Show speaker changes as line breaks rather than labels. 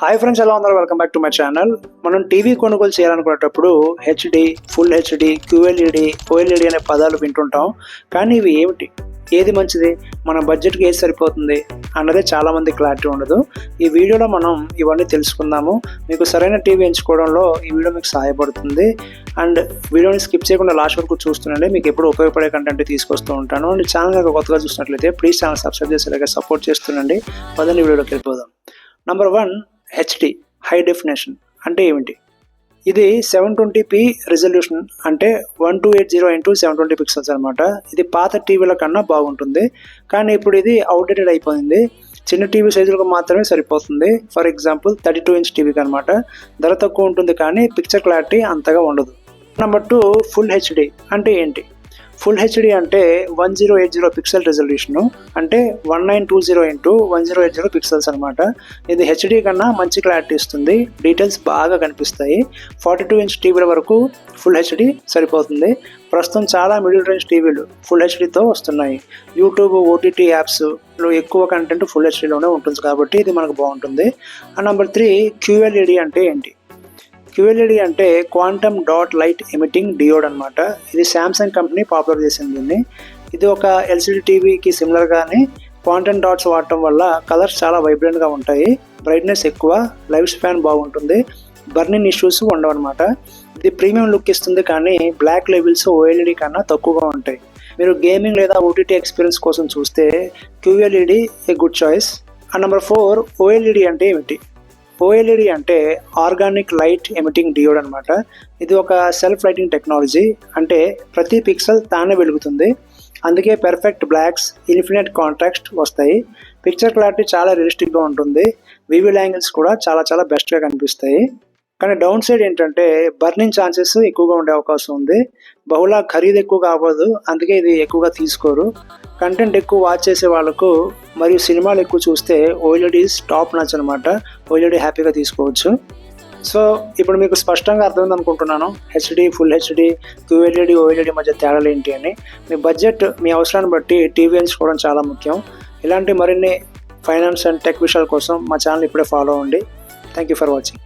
Hi friends ఎలా ఉన్నారు? Welcome back to my channel మనం టీవీ కొనుగోలు చేయాలనుకునేటప్పుడు HD full HD QLED OLED అనే పదాలు వింటుంటాం. కానీ ఇవి ఏమిటి? ఏది మంచిది? మన బడ్జెట్కి ఏది సరిపోతుంది? అన్నదే చాలామంది క్లారిటీ ఉండదు. ఈ వీడియోలో మనం ఇవన్నీ తెలుసుకుందాము. మీకు సరైన టీవీ ఎంచుకోవడంలో ఈ వీడియో మీకు సహాయపడుతుంది. అండ్ వీడియోని స్కిప్ చేయకుండా లాస్ట్ వరకు చూస్తుండండి మీకు ఎప్పుడు ఉపయోగపడే కంటెంట్ తీసుకొస్తూ ఉంటాను. అండ్ ఛానల్ కనుక కొత్తగా చూసినట్లయితే ప్లీజ్ ఛానల్ సబ్స్క్రైబ్ చేసేలాగా సపోర్ట్ చేస్తుండండి పదండి వీడియోలోకి వెళ్ళిపోదాం. Number one HD high definition అంటే ఏమిటి? ఇది సెవెన్ ట్వంటీ పి రిజల్యూషన్ అంటే one two eight zero into seven twenty pixels అనమాట ఇది పాత టీవీల కన్నా బాగుంటుంది. కానీ ఇప్పుడు ఇది అవుట్డేటెడ్ అయిపోయింది. చిన్న టీవీ సైజులకు మాత్రమే సరిపోతుంది. For example thirty two inch టీవీకి అనమాట ధర తక్కువ ఉంటుంది కానీ పిక్చర్ క్లారిటీ అంతగా ఉండదు. నెంబర్ టూ ఫుల్ హెచ్డి అంటే ఏంటి? ఫుల్ హెచ్డి అంటే one zero eight zero pixel resolution. అంటే one nine two zero into one zero eight zero pixels అనమాట ఇది హెచ్డి కన్నా మంచి క్లారిటీ ఇస్తుంది. డీటెయిల్స్ బాగా కనిపిస్తాయి. ఫార్టీ టూ ఇంచ్ టీవీల వరకు ఫుల్ హెచ్డి సరిపోతుంది. ప్రస్తుతం చాలా మిడిల్ రేంజ్ టీవీలు ఫుల్ హెచ్డితో వస్తున్నాయి. యూట్యూబ్ ఓటీటీ యాప్స్లో ఎక్కువ కంటెంట్ ఫుల్ హెచ్డిలోనే ఉంటుంది కాబట్టి ఇది మనకు బాగుంటుంది. అండ్ నెంబర్ త్రీ క్యూఎల్ఈడి అంటే ఏంటి? క్యూఎల్ఈడి అంటే quantum dot light emitting diode అనమాట ఇది శాంసంగ్ కంపెనీ పాపులర్ చేసింది దీన్ని. ఇది ఒక ఎల్సిడి టీవీకి సిమిలర్గానే క్వాంటమ్ డాట్స్ వాడటం వల్ల కలర్స్ చాలా వైబ్రెంట్గా ఉంటాయి. బ్రైట్నెస్ ఎక్కువ లైఫ్ స్పాన్ బాగుంటుంది. బర్నింగ్ ఇష్యూస్ ఉండవు అనమాట ఇది ప్రీమియం లుక్ ఇస్తుంది కానీ బ్లాక్ లెవెల్స్ ఓఎల్ఈడి కన్నా తక్కువగా ఉంటాయి. మీరు గేమింగ్ లేదా ఓటీటీ ఎక్స్పీరియన్స్ కోసం చూస్తే QLED a good choice. And number four OLED అంటే ఏమిటి? ఓఎల్ఈడి అంటే ఆర్గానిక్ లైట్ ఎమిటింగ్ డియోడ్ అనమాట ఇది ఒక సెల్ఫ్ లైటింగ్ టెక్నాలజీ అంటే ప్రతి పిక్సెల్ తానే వెలుగుతుంది. అందుకే పెర్ఫెక్ట్ బ్లాక్స్ ఇన్ఫినిట్ కాంట్రాక్ట్ వస్తాయి. పిక్చర్ క్లారిటీ చాలా రియలిస్టిక్గా ఉంటుంది. వివిల్ యాంగిల్స్ కూడా చాలా చాలా బెస్ట్గా కనిపిస్తాయి. కానీ డౌన్ సైడ్ ఏంటంటే బర్నింగ్ ఛాన్సెస్ ఎక్కువగా ఉండే అవకాశం ఉంది. బహుళ ఖరీదు ఎక్కువ కావద్దు. అందుకే ఇది ఎక్కువగా తీసుకోరు. కంటెంట్ ఎక్కువ వాచ్ చేసే వాళ్ళకు మరియు సినిమాలు ఎక్కువ చూస్తే ఓఎల్ఈడీస్ టాప్ నచ్ అనమాట ఓఎల్ఈడీ హ్యాపీగా తీసుకోవచ్చు. సో ఇప్పుడు మీకు స్పష్టంగా అర్థమైంది అనుకుంటున్నాను. HD full HD QLED OLED మధ్య తేడాలు ఏంటి అని. మీ బడ్జెట్ మీ అవసరాన్ని బట్టి టీవీ ఎంచుకోవడం చాలా ముఖ్యం. ఇలాంటి మరిన్ని ఫైనాన్స్ అండ్ టెక్ విషయాల కోసం మా ఛానల్ ఇప్పుడే ఫాలో అవ్వండి. Thank you for watching.